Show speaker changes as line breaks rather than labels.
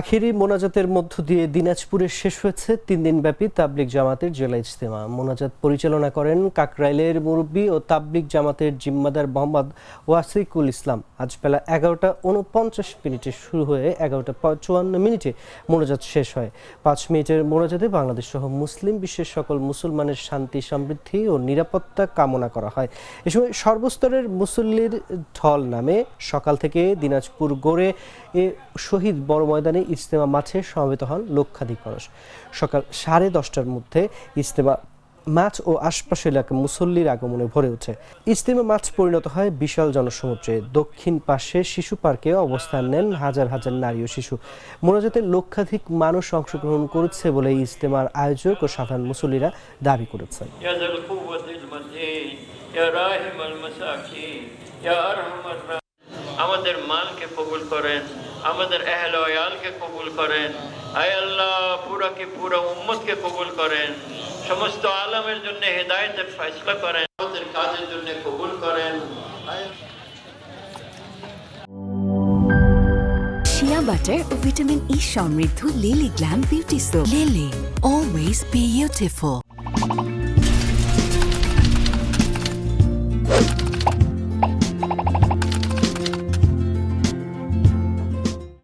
আখেরি মোনাজাতের মধ্য দিয়ে দিনাজপুরে শেষ হয়েছে তিন দিনব্যাপী তাবলিক জামাতের জেলা ইজতেমা। মোনাজাত পরিচালনা করেন কাকরাইলের মুরব্বী ও তাবলিক জামাতের জিম্মাদার মোহাম্মদ ওয়াসিকুল ইসলাম। আজ বেলা এগারোটা উনপঞ্চাশ মিনিটে শুরু হয়ে এগারোটা চুয়ান্ন মিনিটে মোনাজাত শেষ হয়। পাঁচ মিনিটের মোনাজাতে বাংলাদেশ সহ মুসলিম বিশ্বের সকল মুসলমানের শান্তি, সমৃদ্ধি ও নিরাপত্তা কামনা করা হয়। এ সময় সর্বস্তরের মুসল্লির ঢল নামে সকাল থেকে দিনাজপুর গড়ে এ শহীদ বড় ময়দানে ইজতেমা মাঠে সমবেত হন লক্ষাধিক মানুষ। সকাল সাড়ে দশটার মধ্যে ইজতেমা মাছ ও আশপাশের এলাকা মুসল্লির আগমনে ভরে ওঠে। ইজতেমা মাছ পরিণত হয় বিশাল জনসমুদ্রে। দক্ষিণ পাশে শিশু পার্কে অবস্থান নেন হাজার হাজার নারী ও শিশু। মোনাজাতে লক্ষাধিক মানুষ অংশগ্রহণ করেছে বলে ইজতেমার আয়োজক ও সাধারণ মুসল্লিরা দাবি করেছেন।
আমাদের মালকে কবুল করেন আমাদের এহল ওয়ালকে কবুল করেন। আয় আল্লাহ, পুরা কি পুরা উম্মতকে কবুল করেন। সমস্ত আলমের জন্য হেদায়েতের ফয়সলা করেন আমাদের কাজের জন্য কবুল করেন।
বাটার ও ভিটামিন ই সমৃদ্ধ Lily Glam Beauty soap. Lily always beautiful